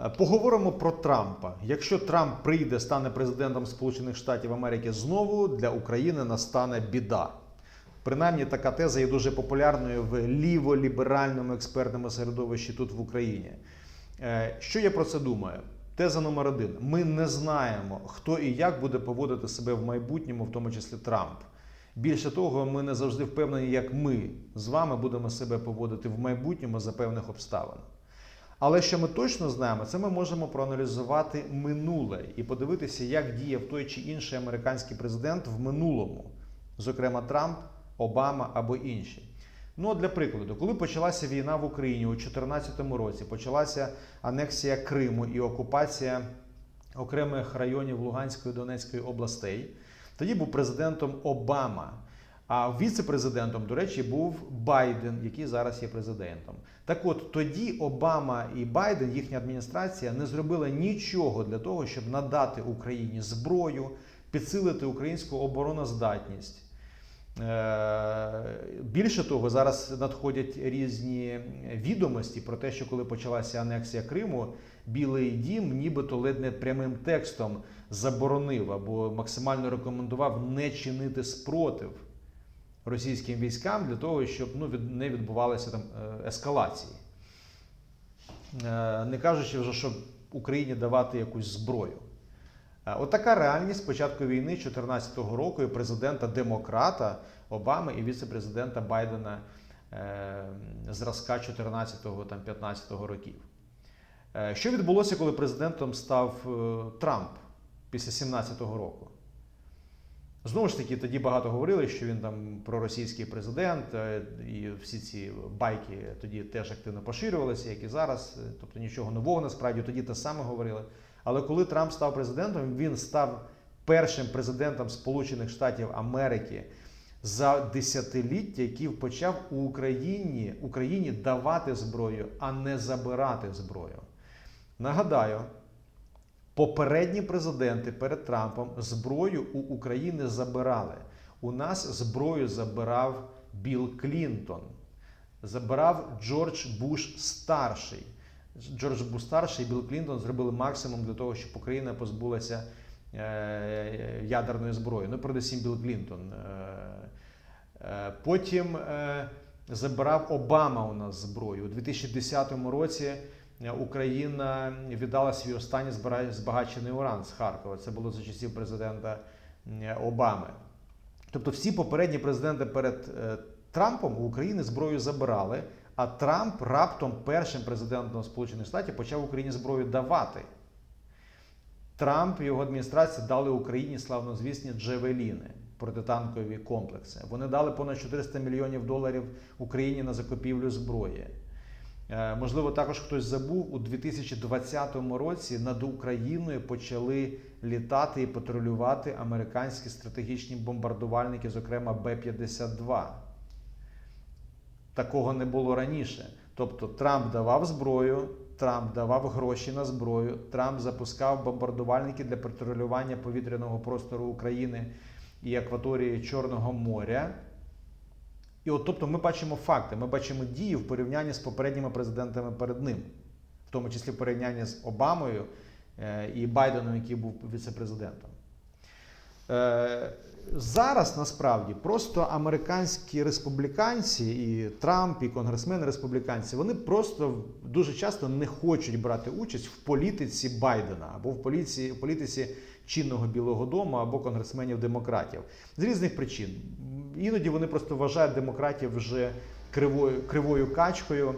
Е, Поговоримо про Трампа. Якщо Трамп прийде, стане президентом Сполучених Штатів Америки знову, для України настане біда. Принаймні, така теза є дуже популярною в ліво-ліберальному експертному середовищі тут в Україні. Е, Що я про це думаю? Теза номер один: ми не знаємо, хто і як буде поводити себе в майбутньому, в тому числі Трамп. Більше того, ми не завжди впевнені, як ми з вами будемо себе поводити в майбутньому за певних обставин. Але що ми точно знаємо, це ми можемо проаналізувати минуле і подивитися, як діяв той чи інший американський президент в минулому, зокрема Трамп, Обама або інші. Ну, для прикладу, коли почалася війна в Україні у 2014 році, почалася анексія Криму і окупація окремих районів Луганської і Донецької областей, тоді був президентом Обама. А віце-президентом, до речі, був Байден, який зараз є президентом. Так от тоді Обама і Байден, їхня адміністрація, не зробила нічого для того, щоб надати Україні зброю, підсилити українську обороноздатність. Е, Більше того, зараз надходять різні відомості про те, що коли почалася анексія Криму, Білий Дім нібито ледь не прямим текстом заборонив або максимально рекомендував не чинити спротив російським військам для того, щоб ну, від, не відбувалися там е, ескалації. Е, Не кажучи вже, щоб Україні давати якусь зброю. Е, От реальність початку війни 2014 року і президента демократа Обами і віце-президента Байдена зразка 14-15 років. Що відбулося, коли президентом став Трамп після 2017 року? Знову ж таки, тоді багато говорили, що він там проросійський президент, е, і всі ці байки тоді теж активно поширювалися, як і зараз. Тобто нічого нового насправді тоді те саме говорили. Але коли Трамп став президентом, він став першим президентом Сполучених Штатів Америки за десятиліття, який почав у Україні, Україні давати зброю, а не забирати зброю. Нагадаю, попередні президенти перед Трампом зброю у України забирали. У нас зброю забирав Білл Клінтон, забирав Джордж Буш старший. Джордж Буш старший і Білл Клінтон зробили максимум для того, щоб Україна позбулася е, ядерної зброї. Ну, передусім Білл Клінтон. Е, е, Потім забирав Обама у нас зброю. У 2010 році Україна віддала свій останній збагачений уран з Харкова. Це було за часів президента Обами. Тобто всі попередні президенти перед е, Трампом у України зброю забирали, а Трамп раптом першим президентом Сполучених Штатів почав Україні зброю давати. Трамп і його адміністрація дали Україні славнозвісні джевеліни, протитанкові комплекси. Вони дали понад 400 мільйонів доларів Україні на закупівлю зброї. Е, Можливо, також хтось забув, у 2020 році над Україною почали літати і патрулювати американські стратегічні бомбардувальники, зокрема Б-52. Такого не було раніше. Тобто Трамп давав зброю, Трамп давав гроші на зброю, Трамп запускав бомбардувальники для патрулювання повітряного простору України і акваторії Чорного моря. І от тобто ми бачимо факти, ми бачимо дії в порівнянні з попередніми президентами перед ним, в тому числі в порівнянні з Обамою е, і Байденом, який був віце-президентом. Е, Зараз насправді просто американські республіканці, і Трамп, і конгресмени республіканці, вони просто дуже часто не хочуть брати участь в політиці Байдена або в політиці, в політиці чинного Білого Дому або конгресменів демократів з різних причин. Іноді вони просто вважають демократів вже кривою, кривою качкою,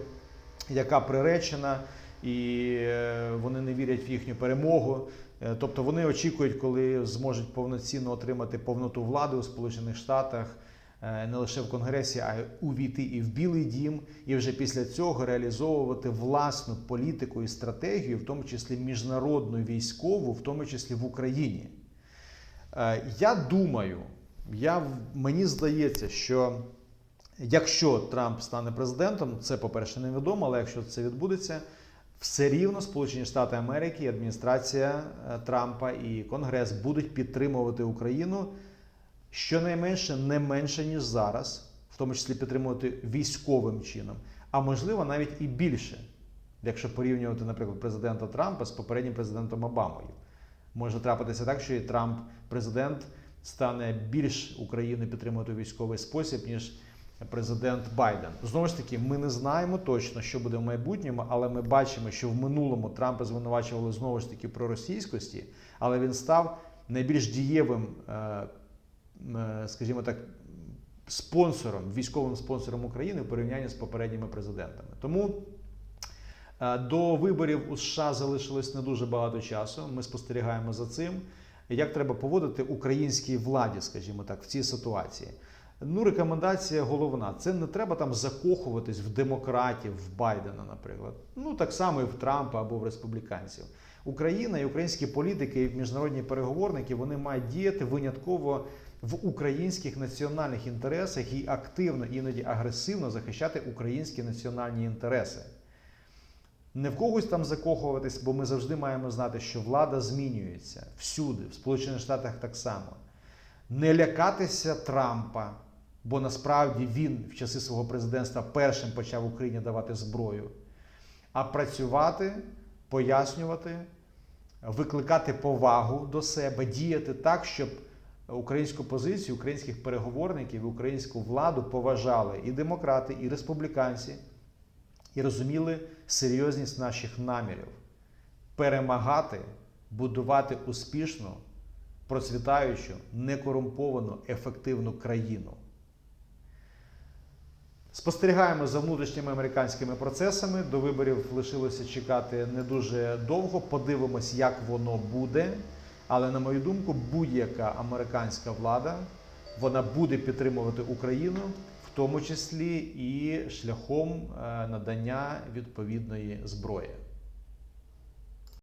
яка приречена, і е, вони не вірять в їхню перемогу. Е, Тобто вони очікують, коли зможуть повноцінно отримати повноту влади у Сполучених Штатах, е, не лише в Конгресі, а й увійти і в Білий Дім, і вже після цього реалізовувати власну політику і стратегію, в тому числі міжнародну військову, в тому числі в Україні. Е, Я думаю, я, мені здається, що якщо Трамп стане президентом, це, по-перше, невідомо, але якщо це відбудеться, все рівно Сполучені Штати Америки, адміністрація е, Трампа і Конгрес будуть підтримувати Україну щонайменше не менше, ніж зараз, в тому числі підтримувати військовим чином, а можливо навіть і більше, якщо порівнювати, наприклад, президента Трампа з попереднім президентом Обамою. Може трапитися так, що і Трамп, президент, стане більш Україну підтримувати у військовий спосіб, ніж президент Байден. Знову ж таки, ми не знаємо точно, що буде в майбутньому, але ми бачимо, що в минулому Трампа звинувачували знову ж таки про російськості, але він став найбільш дієвим, е, е, скажімо так, спонсором, військовим спонсором України в порівнянні з попередніми президентами. Тому е, до виборів у США залишилось не дуже багато часу. Ми спостерігаємо за цим. Як треба поводити українській владі, скажімо так, в цій ситуації? Ну, рекомендація головна: це не треба там закохуватись в демократів, в Байдена, наприклад. Ну так само і в Трампа або в республіканців. Україна і українські політики і міжнародні переговорники вони мають діяти винятково в українських національних інтересах і активно, іноді агресивно захищати українські національні інтереси. Не в когось там закохуватись, бо ми завжди маємо знати, що влада змінюється всюди, в Сполучених Штатах так само. Не лякатися Трампа, бо насправді він в часи свого президентства першим почав Україні давати зброю, а працювати, пояснювати, викликати повагу до себе, діяти так, щоб українську позицію, українських переговорників, українську владу поважали і демократи, і республіканці, і розуміли серйозність наших намірів перемагати, будувати успішну, процвітаючу, некорумповану, ефективну країну. Спостерігаємо за внутрішніми американськими процесами. До виборів лишилося чекати не дуже довго. Подивимось, як воно буде. Але, на мою думку, будь-яка американська влада вона буде підтримувати Україну, в тому числі і шляхом е, надання відповідної зброї.